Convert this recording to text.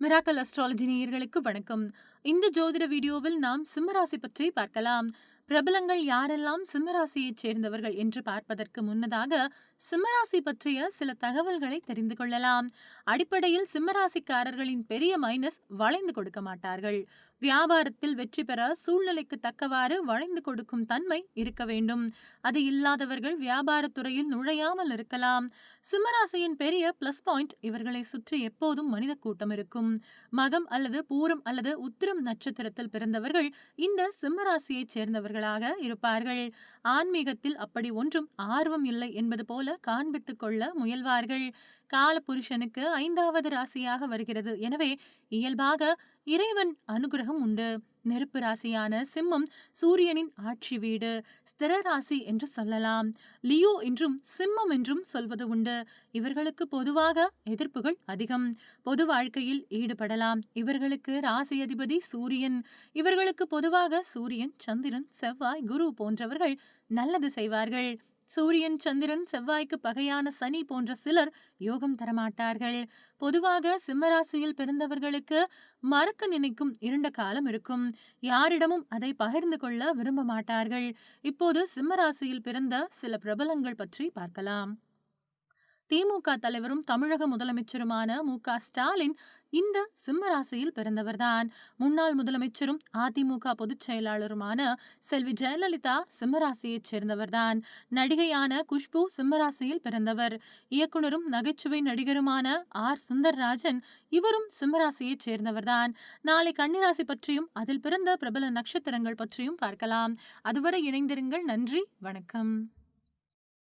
Miracle astrology நேயர்களுக்கு வணக்கம். இந்த ஜோதிட வீடியோவில் நாம் சிம்மராசி பற்றி பார்க்கலாம். பிரபலங்கள் யாரெல்லாம் சிம்மராசியைச் சேர்ந்தவர்கள் என்று பார்ப்பதற்கு முன்னதாக சிம்மராசி பற்றிய சில தகவல்களை தெரிந்து கொள்ளலாம். அடிப்படையில் சிம்மராசிக்காரர்களின் பெரிய மைனஸ் வளைந்து கொடுக்க மாட்டார்கள். வியாபாரத்தில் வெற்றி பெற சூழ்நிலைக்கு தக்கவாறு வளைந்து கொடுக்கும் தன்மை இருக்க வேண்டும். அது இல்லாதவர்கள் வியாபாரத்துறையில் நுழையாமல் இருக்கலாம். சிம்மராசியின் பெரிய பிளஸ் பாயிண்ட் இவர்களை சுற்றி எப்போதும் மனித கூட்டம் இருக்கும். மகம் அல்லது பூரம் அல்லது உத்திரம் நட்சத்திரத்தில் பிறந்தவர்கள் இந்த சிம்மராசியைச் சேர்ந்தவர்களாக இருப்பார்கள். ஆன்மீகத்தில் அப்படி ஒன்றும் ஆர்வம் இல்லை என்பது போல போல காண்பித்துக் கொள்ள முயல்வார்கள். கால புருஷனுக்கு ஐந்தாவது ராசியாக வருகிறது. எனவே இயல்பாக இறைவன் அனுகிரகம் உண்டு. நெருப்பு ராசியான சிம்மம் சூரியனின் ஆட்சி வீடு ஸ்திர ராசி என்று சொல்லலாம். லியோ என்றும் சிம்மம் என்றும் சொல்வது உண்டு. இவர்களுக்கு பொதுவாக எதிர்ப்புகள் அதிகம். பொது வாழ்க்கையில் ஈடுபடலாம். இவர்களுக்கு ராசி அதிபதி சூரியன். இவர்களுக்கு பொதுவாக சூரியன் சந்திரன் செவ்வாய் குரு போன்றவர்கள் நல்லது செய்வார்கள். சூரியன் சந்திரன் செவ்வாய்க்கு பகையான சனி போன்ற சிலர் யோகம் தரமாட்டார்கள். பொதுவாக சிம்மராசியில் பிறந்தவர்களுக்கு மறக்க நினைக்கும் இருண்ட காலம் இருக்கும். யாரிடமும் அதை பகிர்ந்து கொள்ள விரும்ப மாட்டார்கள். இப்போது சிம்மராசியில் பிறந்த சில பிரபலங்கள் பற்றி பார்க்கலாம். திமுக தலைவரும் தமிழக முதலமைச்சருமான மு. க. ஸ்டாலின் இந்த சிம்ம ராசியில் பிறந்தவர்தான். முன்னாள் முதலமைச்சரும் அதிமுக பொதுச் செயலாளருமான செல்வி ஜெயலலிதா சிம்மராசியைச் சேர்ந்தவர்தான். நடிகையான குஷ்பு சிம்மராசியில் பிறந்தவர். இயக்குனரும் நகைச்சுவை நடிகருமான ஆர். சுந்தர்ராஜன் இவரும் சிம்மராசியைச் சேர்ந்தவர்தான். நாளை கன்னிராசி பற்றியும் அதில் பிறந்த பிரபல நட்சத்திரங்கள் பற்றியும் பார்க்கலாம். அதுவரை இணைந்திருங்கள். நன்றி. வணக்கம்.